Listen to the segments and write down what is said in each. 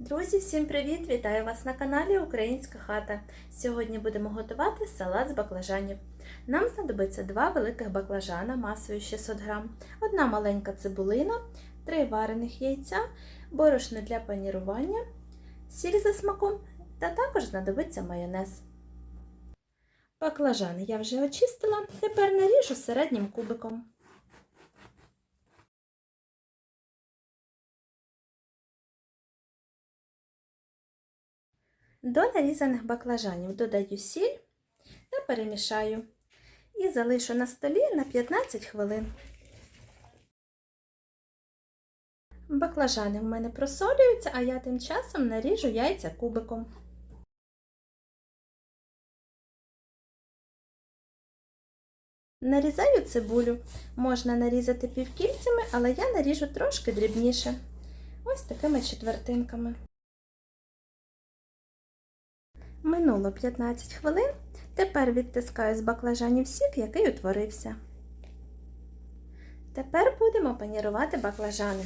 Друзі, всім привіт! Вітаю вас на каналі Українська хата. Сьогодні будемо готувати салат з баклажанів. Нам знадобиться два великих баклажана масою 600 г, одна маленька цибулина, три варених яйця, борошно для панірування, сіль за смаком та також знадобиться майонез. Баклажани я вже очистила, тепер наріжу середнім кубиком. До нарізаних баклажанів додаю сіль та перемішаю і залишу на столі на 15 хвилин. Баклажани в мене просолюються, а я тим часом наріжу яйця кубиком. Нарізаю цибулю. Можна нарізати півкільцями, але я наріжу трошки дрібніше. Ось такими четвертинками. Минуло 15 хвилин. Тепер відтискаю з баклажанів сік, який утворився. Тепер будемо панірувати баклажани.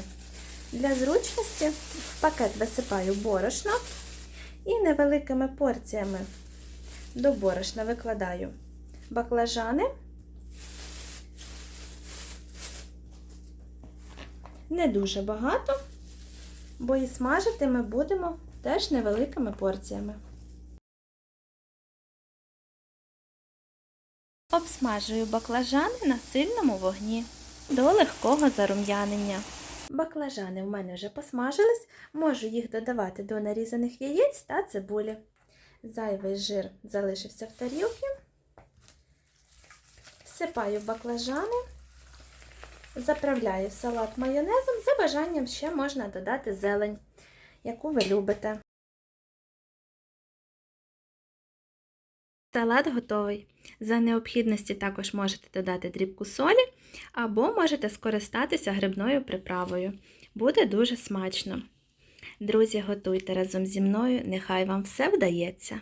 Для зручності в пакет висипаю борошно і невеликими порціями до борошна викладаю баклажани. Не дуже багато, бо і смажити ми будемо теж невеликими порціями. Обсмажую баклажани на сильному вогні до легкого зарум'янення. Баклажани в мене вже посмажились, можу їх додавати до нарізаних яєць та цибулі. Зайвий жир залишився в тарілці. Всипаю баклажани, заправляю салат майонезом. За бажанням ще можна додати зелень, яку ви любите. Салат готовий. За необхідності також можете додати дрібку солі, або можете скористатися грибною приправою. Буде дуже смачно. Друзі, готуйте разом зі мною, нехай вам все вдається!